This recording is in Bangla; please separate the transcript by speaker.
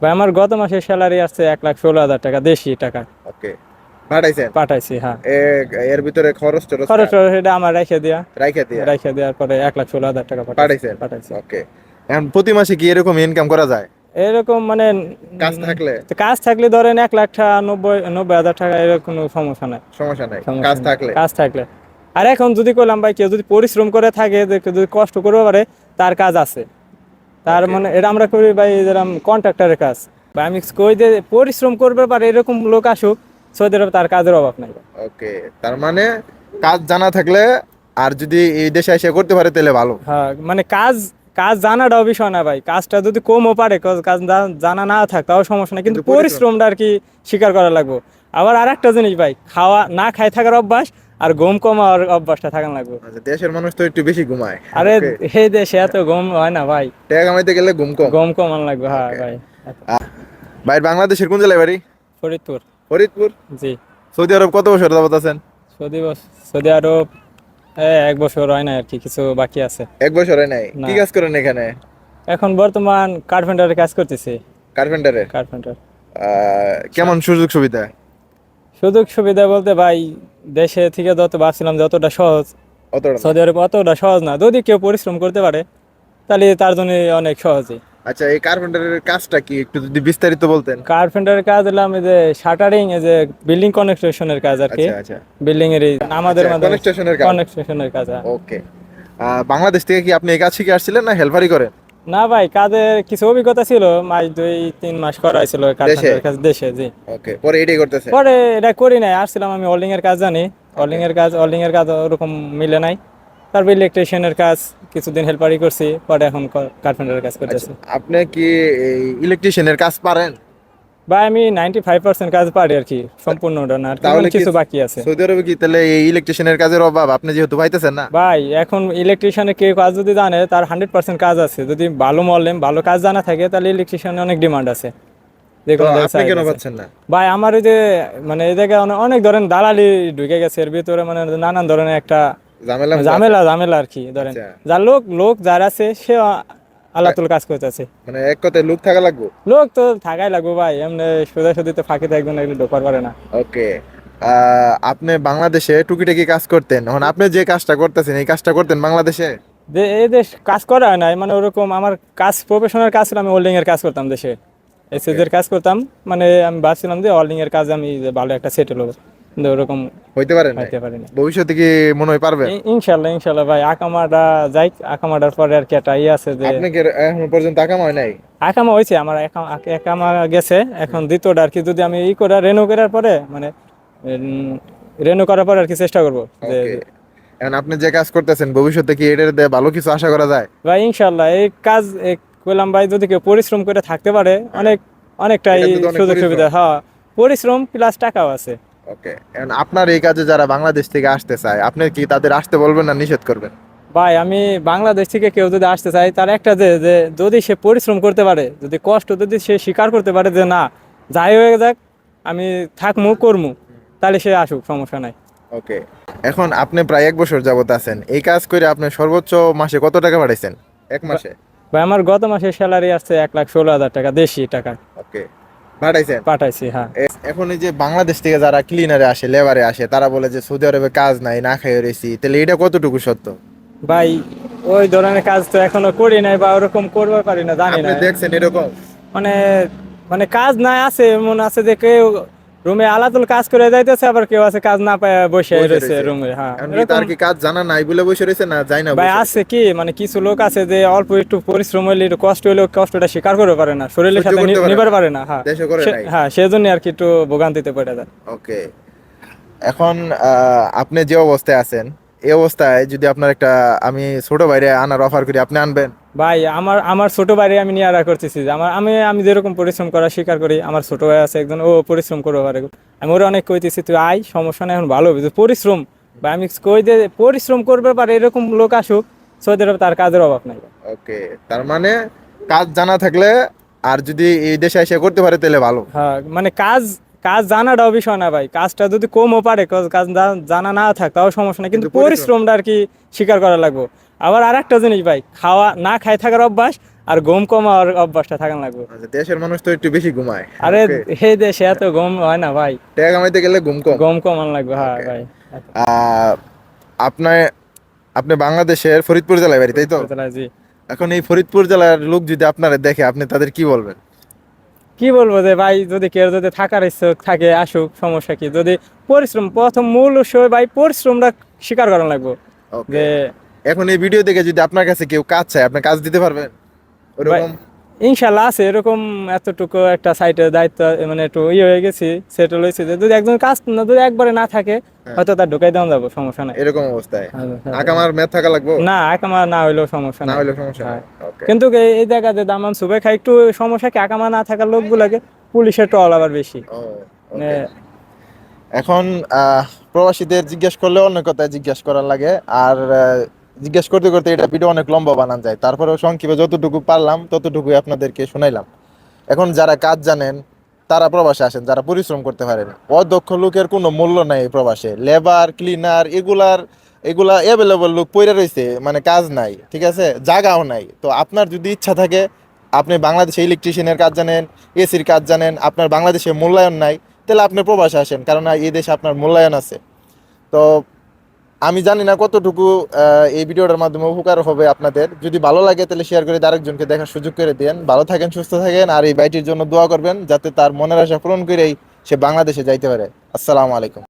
Speaker 1: ভাই আমার গত মাসের স্যালারি আসছে এক লাখ ষোলো হাজার টাকা দেশি টাকা।
Speaker 2: ওকে। পাঠাইছেন?
Speaker 1: পাঠাইছি হ্যাঁ।
Speaker 2: এর ভিতরে খরচ টরচ
Speaker 1: খরচ টরচ এটা আমার রেখে দেওয়া
Speaker 2: রাইখে দিয়ে?
Speaker 1: রেখে দেওয়ার পরে এক লাখ ষোলো হাজার টাকা
Speaker 2: পাঠাইছেন?
Speaker 1: পাঠাইছি।
Speaker 2: ওকে। এখন প্রতি মাসে কি এরকম ইনকাম করা যায়?
Speaker 1: এরকম মানে
Speaker 2: কাজ থাকলে?
Speaker 1: কাজ থাকলে ধরেন এক লাখ টাকা নব্বই নব্বই হাজার টাকা এরকম কোনো সমস্যা নাই।
Speaker 2: সমস্যা নাই। কাজ থাকলে?
Speaker 1: কাজ থাকলে। আর এখন যদি করলাম ভাই কেউ যদি পরিশ্রম করে থাকে যদি কষ্ট করতে পারে তার কাজ আছে। তার মানে এটা আমরা করি ভাই যেরকম কন্ট্রাক্টরের কাজ। বা আমি কই যে পরিশ্রম করবে পারে এরকম লোক আসুক সৌদি আরবে তার কাজের অভাব নাই।
Speaker 2: ওকে তার মানে কাজ জানা থাকলে আর যদি এই দেশে এসে করতে পারে তাহলে ভালো।
Speaker 1: হ্যাঁ মানে কাজ কাজ জানাটাও বিষয় না ভাই। কাজটা যদি কমও পারে কাজ- জানা না থাক তাও সমস্যা না কিন্তু
Speaker 2: কিন্তু
Speaker 1: পরিশ্রমটা আর কি স্বীকার করা লাগবে। আবার আর একটা জিনিস ভাই খাওয়া না খাই থাকার অভ্যাস আর ঘুম কমার অভ্যাসটা থাকার লাগবে।
Speaker 2: আচ্ছা, দেশের মানুষ তো একটু বেশি ঘুমায়।
Speaker 1: আরে. এই দেশে এত ঘুম হয় না ভাই।
Speaker 2: টাকা কামাইতে গেলে ঘুম কম।
Speaker 1: ঘুম কমান লাগবে হ্যাঁ ভাই।
Speaker 2: ভাই বাংলাদেশের কোন জেলায় বাড়ি?
Speaker 1: ফরিদপুর।
Speaker 2: ফরিদপুর?
Speaker 1: জি।
Speaker 2: সৌদি আরব কত বছর যাবত আছেন?
Speaker 1: সৌদি সৌদি আরব এ, এক বছর হয় না আর কি কিছু বাকি আছে।
Speaker 2: এক বছর হয়
Speaker 1: নাই।
Speaker 2: কি কাজ করেন এখানে?
Speaker 1: এখন বর্তমান কার্পেন্টারের কাজ করতেছি।
Speaker 2: কার্পেন্টারের?
Speaker 1: কার্পেন্টার।
Speaker 2: কেমন সুযোগ সুবিধা
Speaker 1: সুযোগ সুবিধা বলতে ভাই দেশে থেকে যত ভাবছিলাম যতটা সহজ। সৌদি আরব অতটা সহজ না। যদি কেউ পরিশ্রম করতে পারে তাহলে তার জন্য অনেক সহজই।
Speaker 2: আচ্ছা এই কার্পেন্টারের কাজটা কি? একটু যদি বিস্তারিত বলতেন।
Speaker 1: কার্পেন্টারের কাজ হলাম যে শাটারিং এই যে বিল্ডিং কনস্ট্রাকশনের কাজ আর কি।
Speaker 2: আচ্ছা আচ্ছা।
Speaker 1: বিল্ডিং এর এই আমাদের
Speaker 2: আচ্ছা, construction-এর কাজ।
Speaker 1: কনস্ট্রাকশনের কাজ হ্যাঁ।
Speaker 2: ওকে বাংলাদেশ থেকে কি আপনি এই কাজ শিখে আসছিলেন না হেল্পারই করেন?
Speaker 1: না ভাই কাজের কিছু অভিজ্ঞতা ছিল মাস দুই তিন মাস করা হয়েছিল দেশে জি।
Speaker 2: ওকে পরে এটাই করতেছে?
Speaker 1: পরে এটা করি নাই আসছিলাম আমি ওল্ডিং এর কাজ জানি। অলিং এর কাজ অলিং এর কাজ ওরকম মিলে নাই। তারপর ইলেকট্রিশিয়ানের কাজ কিছুদিন হেল্পারই করছি পরে এখন কার্পেন্টারের কাজ করতেছি।
Speaker 2: আপনি কি ইলেকট্রিশিয়ানের কাজ পারেন?
Speaker 1: ভাই আমি নাইনটি ফাইভ পার্সেন্ট কাজ পারি আর কি সম্পূর্ণটা না
Speaker 2: তাহলে
Speaker 1: কিছু বাকি আছে।
Speaker 2: সৌদি আরবে কি তাহলে এই ইলেকট্রিশিয়ানের কাজের অভাব? আপনি যেহেতু পাইতেছেন না।
Speaker 1: ভাই এখন ইলেকট্রিশিয়ানে কেউ কাজ যদি জানে তার হান্ড্রেড পার্সেন্ট কাজ আছে। যদি ভালো মলেম ভালো কাজ জানা থাকে তাহলে ইলেকট্রিশিয়ানে অনেক ডিমান্ড আছে। যে
Speaker 2: আপনি কেন পাচ্ছেন না?
Speaker 1: ভাই আমার ওই যে মানে এই জায়গায় অনেক- অনেক ধরেন দালালি ঢুকে গেছে এর ভিতরে মানে নানান ধরনের একটা
Speaker 2: ঝামেলা
Speaker 1: ঝামেলা ঝামেলা আর কি ধরেন।
Speaker 2: আচ্ছা।
Speaker 1: যার লোক লোক যার আছে সে আল্লাহ কাজ করতেছে
Speaker 2: মানে এক কথায় লোক থাকা লাগবে?
Speaker 1: লোক তো থাকাই লাগবে ভাই এমনি সোজা সুদি তো ফাঁকিতে একজন এগুলো ঢোকার পারে না।
Speaker 2: ওকে। আপনি বাংলাদেশে টুকিটাকি কাজ করতেন। এখন আপনি যে কাজটা করতেছেন এই কাজটা করতেন বাংলাদেশে?
Speaker 1: এই দেশ কাজ করা হয় নাই মানে ওরকম আমার কাজ প্রফেশনাল কাজ ছিল আমি হোল্ডিং এর কাজ করতাম দেশে। এসএস এর কাজ করতাম মানে আমি ভাবছিলাম যে হোল্ডিং এর কাজ আমি ভালো একটা সেটেল হব কিন্তু ওরকম
Speaker 2: হইতে নাই?
Speaker 1: হইতে পারিনি
Speaker 2: ভবিষ্যতে কি মনে হয় পারবেন
Speaker 1: ই- ইনশাল্লাহ ইনশাল্লাহ ভাই আকামাটা যাই আকামাটার পরে আর কি একটা ইয়ে আছে যে
Speaker 2: আপনি কি এখন পর্যন্ত টাকা হয় নাই?
Speaker 1: আকামা হয়েছে আমার একামা গেছে। এখন দ্বিতীয়টা আর কি যদি আমি ই করে রেনু করার পরে মানে রেনু করার পরে আর কি চেষ্টা করব যে
Speaker 2: এখন আপনি যে কাজ করতেছেন ভবিষ্যতে কি এটার ভালো কিছু আশা করা যায়?
Speaker 1: ভাই ইনশাল্লাহ এই কাজ এ করলাম ভাই যদি কেউ পরিশ্রম করে থাকতে পারে অনেক অনেকটাই সুযোগ সুবিধা হ্যাঁ পরিশ্রম প্লাস টাকাও আছে।
Speaker 2: ওকে এখন আপনার এই কাজে যারা বাংলাদেশ থেকে আসতে চায় আপনি কি তাদের আসতে বলবেন না নিষেধ করবেন?
Speaker 1: ভাই আমি বাংলাদেশ থেকে কেউ যদি আসতে চাই তার একটা যে যে যদি সে পরিশ্রম করতে পারে যদি কষ্ট যদি সে স্বীকার করতে পারে যে না যাই হয়ে যাক আমি থাকমু করমু তাহলে সে আসুক সমস্যা নাই।
Speaker 2: ওকে এখন আপনি প্রায় এক বছর যাবত আছেন এই কাজ করে আপনি সর্বোচ্চ মাসে কত টাকা পাঠাইছেন? এক মাসে?
Speaker 1: ভাই আমার গত মাসের স্যালারি আসছে এক লাখ ষোলো হাজার টাকা দেশি টাকা।
Speaker 2: ওকে পাঠাইছেন
Speaker 1: পাঠাইছি হ্যাঁ।
Speaker 2: এখন এই যে বাংলাদেশ থেকে যারা ক্লিনারে আসে লেবারে আসে তারা বলে যে সৌদি আরবে কাজ নাই না খাইয়ে রয়েছি। তাহলে এটা কতটুকু সত্য?
Speaker 1: ভাই ওই ধরনের কাজ তো এখনও করি নাই বা ওরকম করবে পারি না জানি না।
Speaker 2: দেখছেন এরকম?
Speaker 1: মানে মানে কাজ নাই আছে এমন আছে যে কেউ রুমে আলাদুল কাজ করে যাইতেছে আবার কেউ আছে কাজ না পায় বসে রয়েছে। রুমে হ্যাঁ
Speaker 2: তার কি কাজ জানা নাই বলে বসে রয়েছে না যাই না
Speaker 1: ভাই আছে কি মানে কিছু লোক আছে যে অল্প একটু পরিশ্রম হইলে একটু কষ্ট হইলেও কষ্টটা স্বীকার করতে পারে না শরীরের সাথে। নিবার পারে না হ্যাঁ। হ্যাঁ সেজন্য আর কি একটু ভোগান্তিতে পড়ে যায়
Speaker 2: ওকে এখন আপনি যে অবস্থায় আছেন এই অবস্থায় যদি আপনার একটা আমি ছোট বাইরে আনার অফার করি আপনি আনবেন
Speaker 1: ভাই আমার আমার ছোট ভাই আমি নিয়ে আরা করতেছি যে আমার আমি আমি যেরকম পরিশ্রম করা স্বীকার করি আমার ছোট ভাই আছে একজন ও পরিশ্রম করতে পারে আমি ওরা অনেক কইতেছি তুই আয় সমস্যা নাই এখন ভালো হবে। পরিশ্রম বা আমি কই যে পরিশ্রম করবে পারে এরকম লোক আসুক সৌদি আরবে তার কাজের অভাব নাই।
Speaker 2: ওকে তার মানে কাজ জানা থাকলে আর যদি এই দেশে এসে করতে পারে তাহলে ভালো।
Speaker 1: হ্যাঁ মানে কাজ কাজ জানাটাও বিষয় না ভাই কাজটা যদি কমও পারে কাজ- জানা না থাক তাও সমস্যা নাই। কিন্তু পরিশ্রমটা আর কি স্বীকার করা লাগবে। আবার আর একটা জিনিস ভাই খাওয়া না খাই থাকার অভ্যাস আর ঘুম কমার অভ্যাসটা থাকান লাগবে।
Speaker 2: আচ্ছা, দেশের মানুষ তো একটু বেশি ঘুমায়।
Speaker 1: আরে. এই দেশে এত ঘুম হয় না ভাই।
Speaker 2: টাকা কামাইতে গেলে ঘুম কম।
Speaker 1: ঘুম কমান লাগবে হ্যাঁ ভাই।
Speaker 2: আপনার আপনি বাংলাদেশের ফরিদপুর জেলায় বাড়ি তাই তো?
Speaker 1: জি।
Speaker 2: এখন এই ফরিদপুর জেলার লোক যদি আপনারা দেখে আপনি তাদের কি বলবেন?
Speaker 1: কি বলব যে ভাই যদি কেউ যদি থাকার ইচ্ছুক থাকে আসুক সমস্যা কি? যদি পরিশ্রম প্রথম মূল উৎস ভাই পরিশ্রমটা স্বীকার করা লাগবে। যে
Speaker 2: এখন এই ভিডিও দেখে যদি আপনার কাছে কেউ কাজ চায় আপনি কাজ দিতে পারবেন? ওরকম?
Speaker 1: ইনশাল্লাহ আছে এরকম এতটুকু একটা সাইটের দায়িত্ব মানে একটু ইয়ে হয়ে গেছি সেটেল হয়েছে যে যদি একজন কাজ না যদি একবারে না থাকে হয়তো তার ঢুকাই দেওয়া যাব সমস্যা নাই।
Speaker 2: এরকম অবস্থায়?
Speaker 1: হ্যাঁ,
Speaker 2: আকামার ম্যাথ থাকা লাগবে?
Speaker 1: না একামা না হইলেও সমস্যা
Speaker 2: না হলে সমস্যা
Speaker 1: হ্যাঁ।
Speaker 2: ওকে
Speaker 1: কিন্তু এই- এই জায়গাতে দামান সুবে খাই একটু সমস্যা কি একামা না থাকার লোকগুলাকে পুলিশের টল আবার বেশি। মানে
Speaker 2: এখন প্রবাসীদের জিজ্ঞেস করলে অনেক কথা জিজ্ঞেস করার লাগে। আর জিজ্ঞেস করতে করতে এটা ভিডিও অনেক লম্বা বানান যায়। তারপরেও সংক্ষেপে যতটুকু পারলাম, ততটুকুই আপনাদেরকে শোনাইলাম। এখন যারা কাজ জানেন, তারা প্রবাসে আসেন, যারা পরিশ্রম করতে পারেন, অদক্ষ লোকের কোনো মূল্য নাই প্রবাসে। লেবার, ক্লিনার, এগুলার, এগুলা অ্যাভেলেবল লোক পড়ে রয়েছে মানে কাজ নাই, ঠিক আছে? জায়গাও নাই। তো আপনার যদি ইচ্ছা থাকে, আপনি বাংলাদেশে ইলেকট্রিশিয়ানের কাজ জানেন এসির কাজ জানেন, আপনার বাংলাদেশে মূল্যায়ন নাই, তাহলে আপনি প্রবাসে আসেন কারণ এই দেশে আপনার মূল্যায়ন আছে। তো আমি জানি না কতটুকু এই ভিডিওটার মাধ্যমে উপকার হবে আপনাদের। যদি ভালো লাগে, তাহলে শেয়ার করে আরেকজনকে দেখার সুযোগ করে দেন। ভালো থাকেন, সুস্থ থাকেন, আর এই বাইটির জন্য দোয়া করবেন, যাতে তার মনের আশা পূরণ করেই সে বাংলাদেশে যাইতে পারে। আসসালামু আলাইকুম।